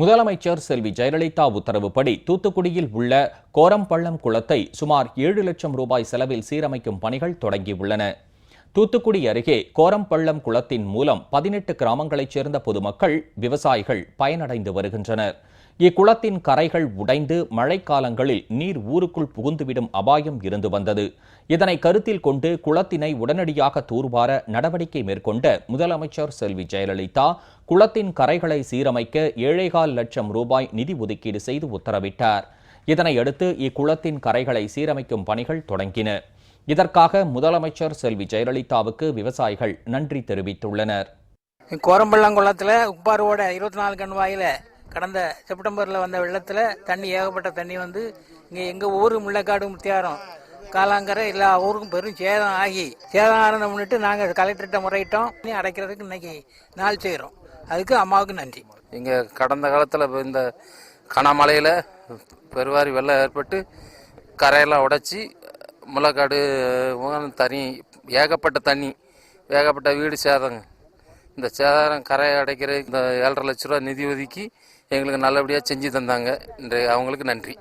முதலமைச்சர் செல்வி ஜெயலலிதா உத்தரவுப்படி தூத்துக்குடியில் உள்ள கோரம்பள்ளம் குளத்தை சுமார் ஏழு லட்சம் ரூபாய் செலவில் சீரமைக்கும் பணிகள் தொடங்கியுள்ளன. தூத்துக்குடி அருகே கோரம்பள்ளம் குளத்தின் மூலம் பதினெட்டு கிராமங்களைச் சேர்ந்த பொதுமக்கள் விவசாயிகள் பயனடைந்து வருகின்றனர். இக்குளத்தின் கரைகள் உடைந்து மழைக்காலங்களில் நீர் ஊருக்குள் புகுந்துவிடும் அபாயம் இருந்து வந்தது. இதனை கருத்தில் கொண்டு குளத்தினை உடனடியாக தூர்வார நடவடிக்கை மேற்கொண்ட முதலமைச்சர் செல்வி ஜெயலலிதா குளத்தின் கரைகளை சீரமைக்க ஏழேகால் லட்சம் ரூபாய் நிதி ஒதுக்கீடு செய்து உத்தரவிட்டார். இதனையடுத்து இக்குளத்தின் கரைகளை சீரமைக்கும் பணிகள் தொடங்கின. இதற்காக முதலமைச்சர் செல்வி ஜெயலலிதாவுக்கு விவசாயிகள் நன்றி தெரிவித்துள்ளனர். கோரம்பள்ளங்குளத்தில் உப்பாரோட இருபத்தி நாலு கண் வாயில கடந்த செப்டம்பரில் வந்த வெள்ளத்தில் தண்ணி ஏகப்பட்ட தண்ணி வந்து இங்கே எங்கள் ஊர் முள்ளக்காடு முத்தியாரம் காலாங்கரை எல்லா ஊருக்கும் பெரும் சேதம் ஆகி சேதம் ஆனதை முன்னிட்டு நாங்கள் கலெக்டர்கிட்ட முறையிட்டோம். அடைக்கிறதுக்கு இன்னைக்கு நாள் செய்கிறோம் அதுக்கு அம்மாவுக்கு நன்றி. இங்கே கடந்த காலத்தில் இந்த கனமழையில் பெருவாரி வெள்ளம் ஏற்பட்டு கரையெல்லாம் உடைச்சி முளைக்காடு தண்ணி ஏகப்பட்ட தண்ணி ஏகப்பட்ட வீடு சேதங்க. இந்த சேதாரம் கரையை அடைக்கிற இந்த ஏழரை லட்ச ரூபா நிதி ஒதுக்கி எங்களுக்கு நல்லபடியாக செஞ்சு தந்தாங்க. இன்றைய அவங்களுக்கு நன்றி.